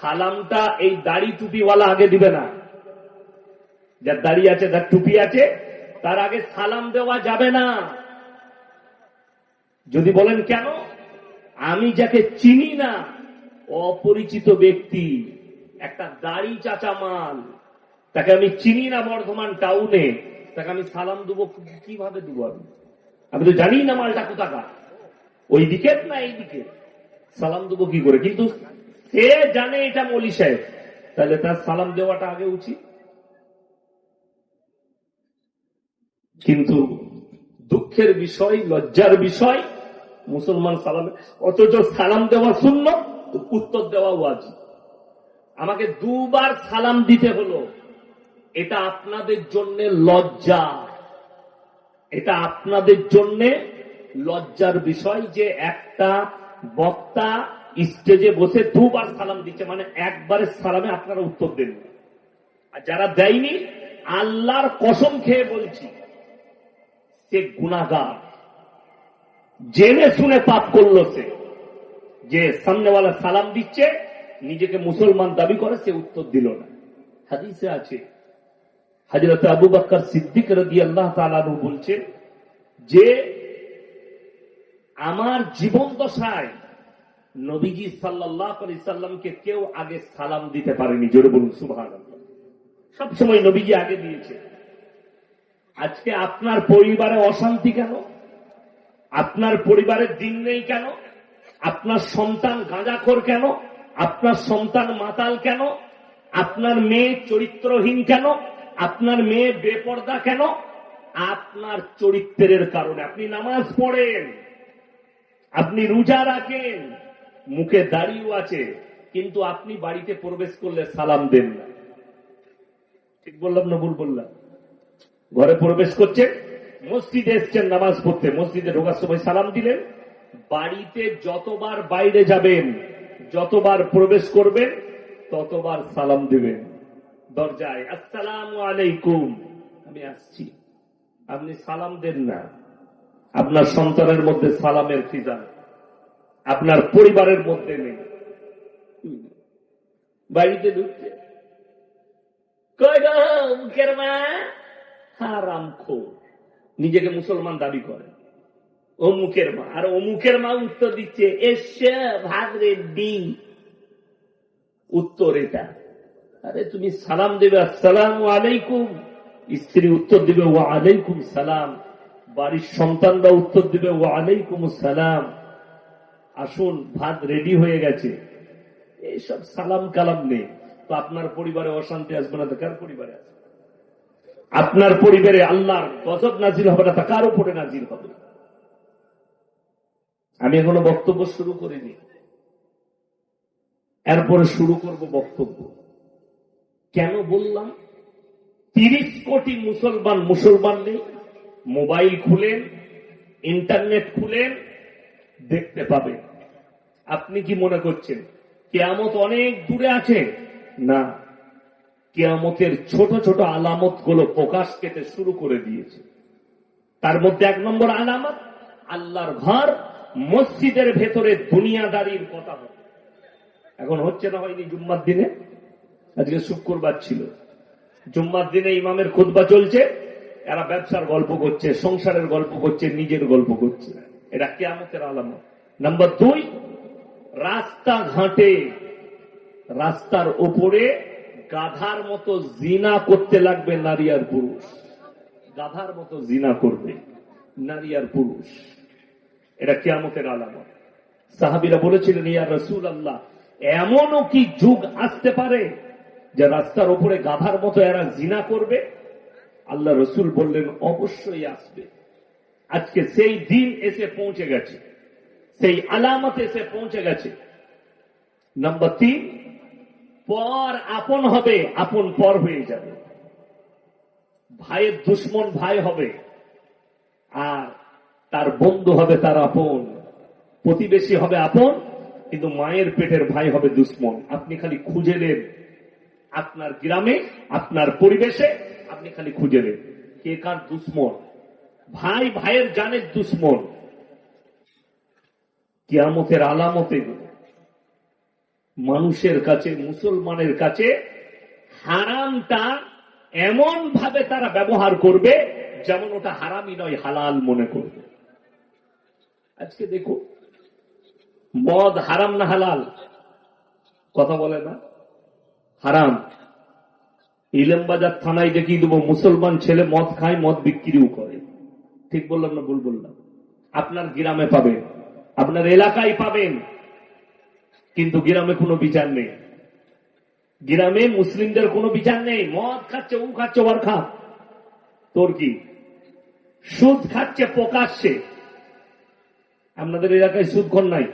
সালামটা এই দাড়ি টুপিওয়ালা আগে দিবে না। যার দাড়ি আছে যার টুপি আছে, তার আগে সালাম দেওয়া যাবে না। যদি বলেন কেন? আমি যাকে চিনি না, অপরিচিত ব্যক্তি, একটা দাড়ি চাচা মাল, তাকে আমি চিনি না বর্ধমান টাউনে, তাকে আমি সালাম দেবো কীভাবে দেবো আমি? আমি তো জানি না মালটা কোথাকার। ওই দিকে না এই দিকে সালাম দেবো কি করে? কিন্তু সে জানে এটা মলি সাহেব। তাহলে তার সালাম দেওয়াটা আগে উচিত। কিন্তু দুঃখের বিষয়, লজ্জার বিষয়, মুসলমান সালাম, অথচ সালাম দেওয়া শূন্য উত্তর দেওয়া ওয়াজিব। আমাকে দুবার সালাম দিতে হলো। এটা আপনাদের জন্য লজ্জা। এটা আপনাদের জন্য লজ্জার বিষয় যে একটা বক্তা স্টেজে বসে দুবার সালাম দিচ্ছে মানে একবারের সালামে আপনারা উত্তর দেন। আর যারা দেয়নি, আল্লাহর কসম খেয়ে বলছি, সে গুণাগার জেনে শুনে পাপ করল সে। যে সামনেওয়ালা সালাম দিচ্ছে, নিজেকে মুসলমান দাবি করে, সে উত্তর দিল না। হাদিসে আছে হাজরত আবু বাক্কর সিদ্দিক রদি আল্লাহ তালু বলছেন, যে আমার জীবন দশায় নবীজি সাল্লাহ আলি কেউ আগে সালাম দিতে পারেনি। জোরে বলুন সুভান সবসময় নবীজি আগে দিয়েছে। আজকে আপনার পরিবারে অশান্তি কেন? আপনার পরিবারের দিন নেই কেন? আপনার সন্তান গাঁজাখোর কেন? আপনার সন্তান মাতাল কেন? আপনার মেয়ে চরিত্রহীন কেন? আপনার মেয়ে বেপর্দা কেন? আপনার চরিত্রের কারণে। আপনি নামাজ পড়েন, আপনি রোজা রাখেন মুখে দাড়িও আছে, কিন্তু আপনি বাড়িতে প্রবেশ করলে সালাম দেন না। ঠিক বললাম না ভুল বললাম? ঘরে প্রবেশ করছেন মসজিদে এসছেন নামাজ পড়তে, মসজিদে ঢোকার সময় সালাম দিলেন। বাড়িতে যতবার বাইরে যাবেন, যতবার প্রবেশ করবেন, ততবার সালাম দিবেন। দরজায়, আসসালাম আলাইকুম। আমি আসছি। আপনি সালাম দেন না। আপনার সন্তানের মধ্যে সালামের ফিজান আপনার পরিবারের মধ্যে নেই। বাড়িতে ঢুকছে। নিজেকে মুসলমান দাবি করে। অমুকের মা। আর অমুকের মা উত্তর দিচ্ছে, এসে ভাগরে দি উত্তর এটা। আরে, তুমি সালাম দেবে, আসসালাম আলাইকুম। স্ত্রী উত্তর দিবে ও আলাইকুম সালাম। বাড়ির সন্তানরা উত্তর দিবে ও আলাইকুম সালাম। আসুন, ভাত রেডি হয়ে গেছে। এইসব সালাম কালাম নেই। তো আপনার পরিবারে অশান্তি আসবে না কার পরিবারে আপনার পরিবারে আল্লাহর গজব নাজির হবে না তা কার উপরে নাজির হবে? আমি এখনও বক্তব্য শুরু করিনি। এরপরে শুরু করব বক্তব্য। কেন বললাম? তিরিশ কোটি মুসলমান মুসলমান নেই। মোবাইল খুলেন, ইন্টারনেট খুলেন, দেখতে পাবেন। আপনি কি মনে করছেন? কেয়ামত অনেক দূরে আছে? না। কেয়ামতের ছোট ছোট আলামতগুলো প্রকাশ পেতে শুরু করে দিয়েছে। তার মধ্যে এক নম্বর আলামত, আল্লাহর ঘর মসজিদের ভেতরে দুনিয়াদারির কথা হবে। এখন হচ্ছে না হয়নি জুম্মার দিনে? আজকে শুক্রবার ছিল। জুম্মার দিনে ইমামের খুতবা চলছে, এরা ব্যবসার গল্প করছে, সংসারের গল্প করছে, নিজের গল্প করছে। এটা কেয়ামতের আলামত। নাম্বার দুই রাস্তা ঘাটে, রাস্তার ওপরে গাধার মতো জিনা করতে লাগবে নারী আর পুরুষ। গাধার মতো জিনা করবে নারী আর পুরুষ। এটা কেয়ামতের আলামত। সাহাবিরা বলেছিলেন, ইয়া রসুল আল্লাহ এমনও কি যুগ আসতে পারে যে রাস্তার ওপরে গাধার মতো এরা জিনা করবে? আল্লাহ রসুল বললেন, অবশ্যই আসবে। আজকে সেই দিন এসে পৌঁছে গেছে। সেই আলামতে এসে পৌঁছে গেছে। নম্বর তিন পর আপন হবে, আপন পর হয়ে যাবে। ভাইয়ের দুশ্মন ভাই হবে, আর তার বন্ধু হবে তার আপন। প্রতিবেশী হবে আপন, কিন্তু মায়ের পেটের ভাই হবে দুশ্মন। আপনি খালি খুঁজে নেন আপনার গ্রামে, আপনার পরিবেশে, আপনি খালি খুঁজে নেন। কে কার দুশ্মন? ভাই, ভাইয়ের জানের দুশ্মন। কিয়ামতের আলামতে মানুষের কাছে, মুসলমানের কাছে হারামটা এমন ভাবে তারা ব্যবহার করবে যেমন ওটা হারামই নয়, হালাল মনে করবে। আজকে দেখো, মদ হারাম না হালাল? কথা বলে না? হারাম। ইলেমবাজার থানায় দেখিয়ে দেবো, মুসলমান ছেলে মদ খায়, মদ বিক্রিও করে। ঠিক বললাম না ভুল বললাম? আপনার গ্রামে পাবেন আপনার এলাকায় পাবেন। কিন্তু গ্রামে কোনো বিচার নেই। গ্রামে মুসলিমদের কোনো বিচার নেই। মদ খাচ্ছে ও খাচ্ছে ওর খা তোর কি? সুদ খাচ্ছে প্রকাশ্যে। আপনাদের এলাকায় সুদখোর নাই।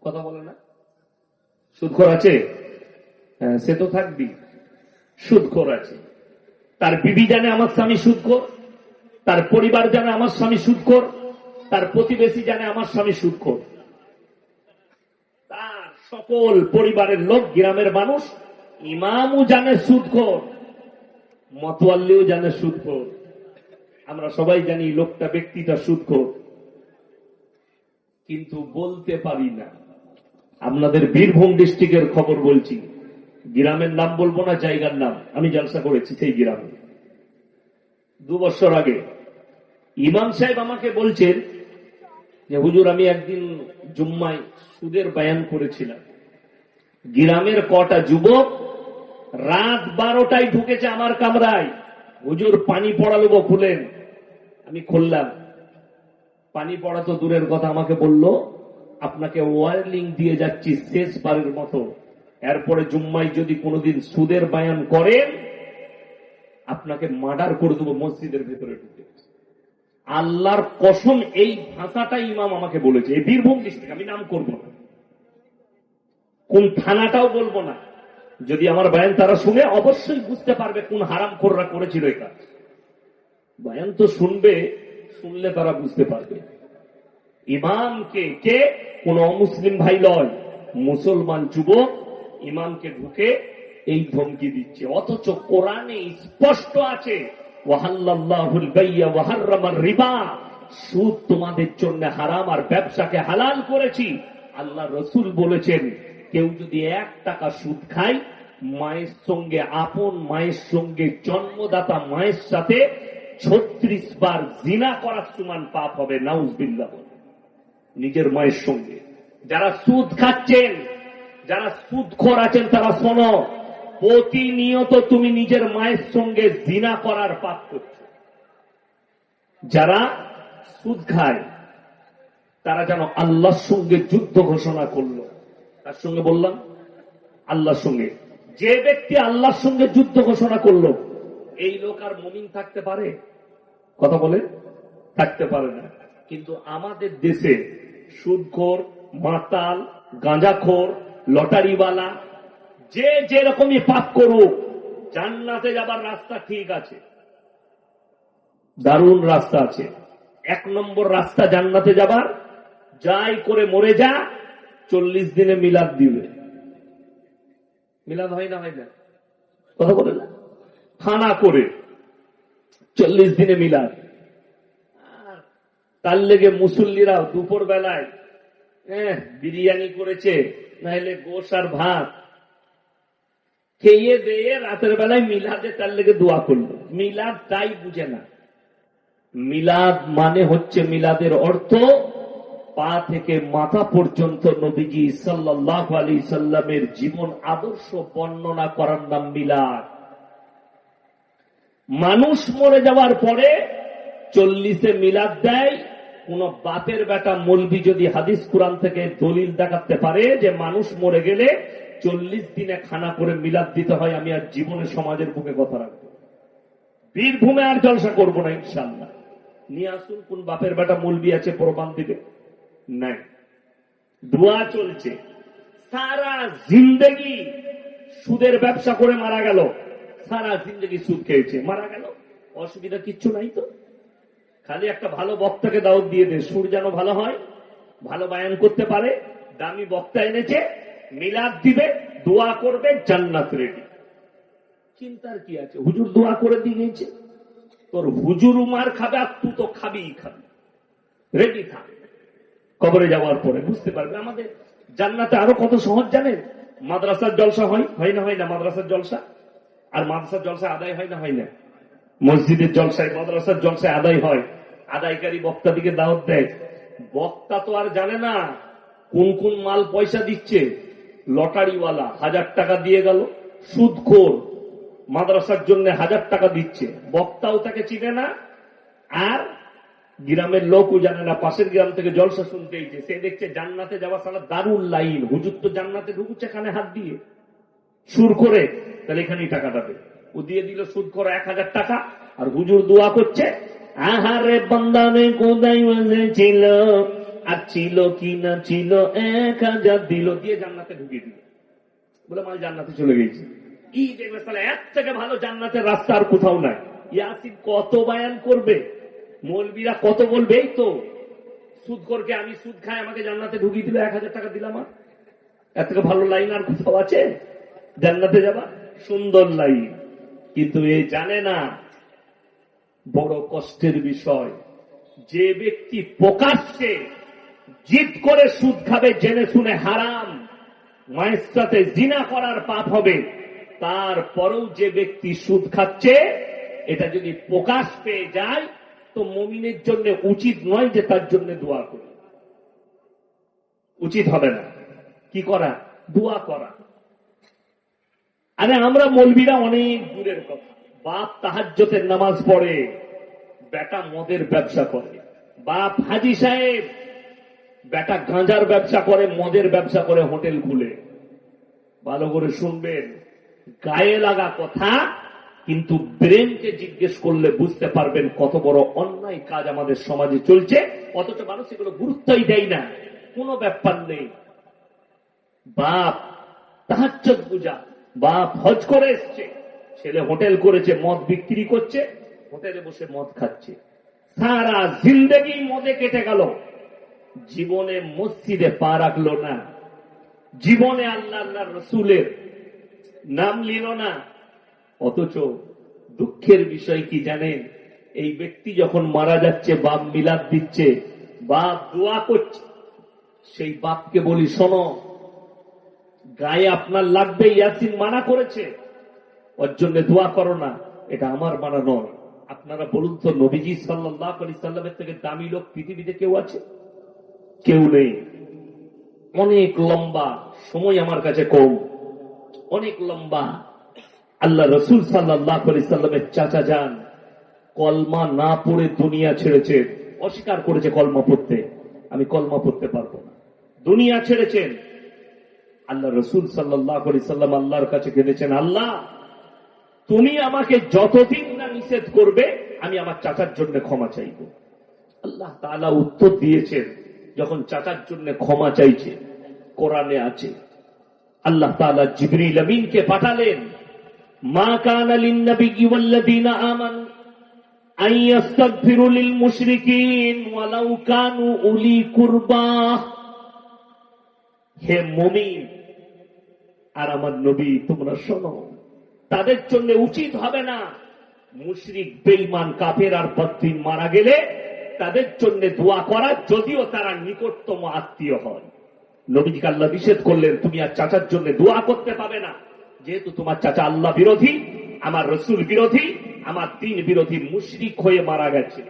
কথা বলে না? সুদখোর আছে? হ্যাঁ, সে তো থাকবি সুদখোর আছে। তার বিবি জানে আমার স্বামী সুদখোর। তার পরিবার জানে আমার স্বামী সুদখোর। তার প্রতিবেশী জানে আমার স্বামী সুদখোর তার সকল পরিবারের লোক গ্রামের মানুষ, ইমামও জানে সুদখোর মতোয়াল্লিও জানে সুদখোর আমরা সবাই জানি লোকটা, ব্যক্তিটা সুদখোর কিন্তু বলতে পারি না। আপনাদের বীরভূম ডিস্ট্রিক্টের খবর বলছি। গ্রামের নাম বলব না, জায়গার নাম। আমি জলসা করেছি সেই গ্রামে। দু বছর আগে ইমাম সাহেব আমাকে বলছেন যে হুজুর, আমি একদিন জুম্মায় সুদের বায়ান করেছিলাম। গ্রামের কটা যুবক রাত বারোটায় ঢুকেছে আমার কামরায়। হুজুর, পানি পড়ালো খুলেন। আমি খুললাম। পানি পড়া তো দূরের কথা, আমাকে বলল, আপনাকে ওয়ার্লিং দিয়ে যাচ্ছি শেষবারের মতো। এরপরে জুম্মাই যদি কোনোদিন সুদের বায়ান করেন, আপনাকে মার্ডার করে দেবো মসজিদের ভেতরে ঢুকে। আল্লাহর কসম, এই ভাষাটা ইমাম আমাকে বলেছে। এই বীরভূম ডিস্ট্রিক্ট আমি নাম করব না। কোন থানাটাও বলব না। যদি আমার বায়ান তারা শুনে, অবশ্যই বুঝতে পারবে কোন হারাম খোররা করেছিল এই কাজ বায়ান তো শুনবে, শুনলে তারা বুঝতে পারবে। ইমামকে কে? কোন অমুসলিম ভাই লয়, মুসলমান যুবক, ইমামকে ঢুকে এই ধমকি দিচ্ছে। অথচ কোরআনে স্পষ্ট আছে ওয়াহাল্লাহুল বাইয়া সুদ তোমাদের জন্য হারাম আর ব্যবসাকে হালাল করেছি। আল্লাহ রসুল বলেছেন, কেউ যদি এক টাকা সুদ খায়, মায়ের সঙ্গে আপন, মায়ের সঙ্গে জন্মদাতা, মায়ের সাথে ছত্রিশ বার জিনা করার সমান পাপ হবে নাউজবিল্লা বলে। নিজের মায়ের সঙ্গে। যারা সুদ খাচ্ছেন, যারা সুদখোর আছেন, তারা শোনো প্রতিনিয়ত তুমি নিজের মায়ের সঙ্গে জিনা করার পাপ করছ। যারা সুদ খায়, তারা যেন আল্লাহর সঙ্গে যুদ্ধ ঘোষণা করল। তার সঙ্গে বললাম? আল্লাহর সঙ্গে। যে ব্যক্তি আল্লাহর সঙ্গে যুদ্ধ ঘোষণা করল, এই লোক আর মমিন থাকতে পারে? কথা বলে? থাকতে পারে না। কিন্তু আমাদের দেশে সুদখোর, মাতাল, গাঁজাখোর, লটারিওয়ালা যে যেরকমই পাপ করুক জান্নাতে যাবার রাস্তা ঠিক আছে। দারুণ রাস্তা আছে। এক নম্বর রাস্তা জান্নাতে যাবার যাই করে মরে যা চল্লিশ দিনে মিলাদ দিবে। মিলাদ হয় না হয় না? কথা বলে না? খানা করে চল্লিশ দিনে মিলাদ। তার লেগে মুসল্লিরা দুপুর বেলায় বিরিয়ানি করেছে নাহলে গোস আর ভাত। খেয়ে দিয়ে রাতের বেলায় মিলাদে তার লেগে দোয়া করল। মিলাদ তাই বুঝে না। মিলাদ মানে হচ্ছে মিলাদের অর্থ, পা থেকে মাথা পর্যন্ত নবীজি সাল্লাহ আলী সাল্লামের জীবন আদর্শ বর্ণনা করার নাম মিলাদ। মানুষ মরে যাওয়ার পরে চল্লিশে মিলাদ দেয় কোন বাপের বেটা মলবি যদি হাদিস কোরআন থেকে দলিল দেখাতে পারে যে মানুষ মরে গেলে চল্লিশ দিনে খানা করে মিলাদ দিতে হয়, আমি আর জীবনে সমাজের বুকে কথা রাখব। বীরভূমে আর জলসা করব না ইনশাল্লাহ নিয়ে আসুন, কোন বাপের বেটা মলবি আছে, প্রমাণ দিবে। নাই। দোয়া চলছে। সারা জিন্দগি সুদের ব্যবসা করে মারা গেল। সারা জিন্দগি সুদ খেয়েছে। মারা গেল? অসুবিধা কিচ্ছু নাই তো? খালি একটা ভালো বক্তাকে দাওয়াত দিয়ে দে সুর যেন ভালো হয়, ভালো বায়ান করতে পারে, দামি বক্তা এনেছে, মিলাদ দিবে, দোয়া করবে, জান্নাত রেডি চিন্তার কি আছে? হুজুর দোয়া করে দিয়েছে। তোর হুজুর উমার খাবে আর তুই তো খাবিই খাবি। রেডি থাক। কবরে যাওয়ার পরে, বুঝতে পারবে? আমাদের জান্নাতে আরও কত সহজ জানেন? মাদ্রাসার জলসা হয় হয় না হয় না মাদ্রাসার জলসা? আর মাদ্রাসার জলসা আদায় হয় না হয় না? মসজিদের জলসায়, মাদ্রাসার জলসায় আদায় হয়। আদায়কারী বক্তা দিকে দাওয়াত দেয়। বক্তা তো আর জানে না কোন কোন মাল পয়সা দিচ্ছে। লটারিওয়ালা হাজার টাকা দিয়ে গেল, সুদখোর মাদ্রাসার জন্য হাজার টাকা দিচ্ছে। বক্তাও তাকে চিনে না, আর গ্রামের লোকও জানে না, পাশের গ্রাম থেকে জলসা শুনতে এইছে সে দেখছে জান্নাতে যাওয়া সালা দারুল লাইন, হুজুর তো জান্নাতে ঢুকুচ্ছে এখানে হাত দিয়ে। সুর করে, তাহলে এখানেই টাকাটা দেবে ও দিয়ে দিল সুদ করে এক হাজার টাকা, আর হুজুর দোয়া করছে আহারে বন্দানে কোদাই মাঝে ছিল। আর ছিল কি না ছিল, এক হাজার দিল দিয়ে জান্নাতে ঢুকিয়ে দিল। বলে মাল জান্নাতে চলে গেছে কি দেখবে তাহলে এক থেকে ভালো জান্নাতের রাস্তা আর কোথাও নাই। ইয়াসিন কত বায়ান করবে? মৌলবীরা কত বলবে? এই তো, সুদ করকে আমি সুদ খাই, আমাকে জান্নাতে ঢুকিয়ে দিলে, এক হাজার টাকা দিলাম আর। এর থেকে ভালো লাইন আর কোথাও আছে? জান্নাতে যাবা? সুন্দর লাইন। কিন্তু এ জানে না বড় কষ্টের বিষয়। যে ব্যক্তি প্রকাশ্যে জিদ করে সুদ খাবে, জেনে শুনে হারাম মায়ের জিনা করার পাপ হবে, তারপরেও যে ব্যক্তি সুদ খাচ্ছে, এটা যদি প্রকাশ পেয়ে যায়, তো মমিনের জন্য উচিত নয় যে তার জন্য দোয়া করি। উচিত হবে না। কি করা? দোয়া করা। আরে আমরা মলবিরা অনেক দূরের কথা। বাপ তাহাজ্যতের নামাজ পড়ে, বেটা মদের ব্যবসা করে। বাপ হাজি সাহেব, বেটা গাঁজার ব্যবসা করে, মদের ব্যবসা করে হোটেল খুলে। ভালো করে শুনবেন, গায়ে লাগা কথা, কিন্তু ব্রেনকে জিজ্ঞেস করলে বুঝতে পারবেন কত বড় অন্যায় কাজ আমাদের সমাজে চলছে, অথচ মানুষ এগুলো গুরুত্বই দেয় না। কোনো ব্যাপার নেই। বাপ তাহাজ্জত পূজা বাপ হজ করে এসছে। ছেলে হোটেল করেছে, মদ বিক্রি করছে, হোটেলে বসে মদ খাচ্ছে। সারা জিন্দগি মদে কেটে গেল। জীবনে মসজিদে পা রাখল না। জীবনে আল্লাহ আল্লাহ রসুলের নাম নিল না। অথচ দুঃখের বিষয় কি জানেন? এই ব্যক্তি যখন মারা যাচ্ছে, বাপ মিলাদ দিচ্ছে, বাপ দোয়া করছে, সেই বাপকে বলি, শোনো, গায়ে আপনার লাগবে, ইয়াসিন মানা করেছে। ওর জন্য দোয়া করো না, এটা আমার মানা নয়। আপনারা বলুন তো, নবীজি সাল্লাহ সাল্লামের থেকে দামি লোক পৃথিবীতে কেউ আছে? কেউ নেই। অনেক লম্বা সময় আমার কাছে কম। অনেক লম্বা। আল্লাহ রসুল সাল্লাহ সাল্লামের চাচা যান। কলমা না পড়ে দুনিয়া ছেড়েছে। অস্বীকার করেছে কলমা পড়তে। আমি কলমা পড়তে পারব না। দুনিয়া ছেড়েছেন। আল্লাহ রসুল সাল্লাহ সাল্লাম আল্লাহর কাছে কেঁদেছেন আল্লাহ তুমি আমাকে যতদিন না নিষেধ করবে, আমি আমার চাচার জন্য ক্ষমা চাইব। আল্লাহ তালা উত্তর দিয়েছেন, যখন চাচার জন্য ক্ষমা চাইছে, কোরআনে আছে। আল্লাহ তালা জিবরিল আমিনকে পাঠালেন, মা কান আলিন নবী আমানু হে মুমিন, আর আমার নবী, তোমরা শোনো। তাদের জন্য উচিত হবে না। মুশরিক বেইমান কাফের আর বদ্দিন মারা গেলে তাদের জন্য দোয়া করা, যদিও তারা নিকটতম আত্মীয় হয়। নবীজিকে আল্লাহ নিষেধ করলেন, তুমি আর চাচার জন্য দোয়া করতে পাবে না। যেহেতু তোমার চাচা আল্লাহ বিরোধী, আমার রসুল বিরোধী, আমার দিন বিরোধী মুশরিক হয়ে মারা গেছে।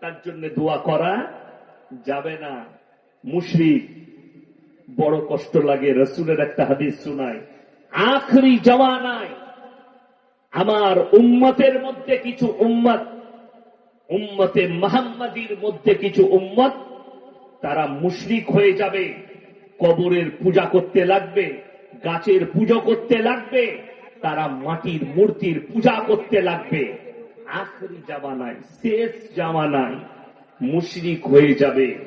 তার জন্য দোয়া করা যাবে না। মুশরিক, বড় কষ্ট লাগে, রসুলের একটা হাদিস শোনায় আখরি জওয়ানায় আমার উম্মতের মধ্যে কিছু উম্মত, উম্মতে মাহাম্মাদির মধ্যে কিছু উম্মত, তারা মুশরিক হয়ে যাবে, কবরের পূজা করতে লাগবে, গাছের পুজো করতে লাগবে, তারা মাটির মূর্তির পূজা করতে লাগবে। আখরি জামানায়, শেষ জামানায় মুশরিক হয়ে যাবে।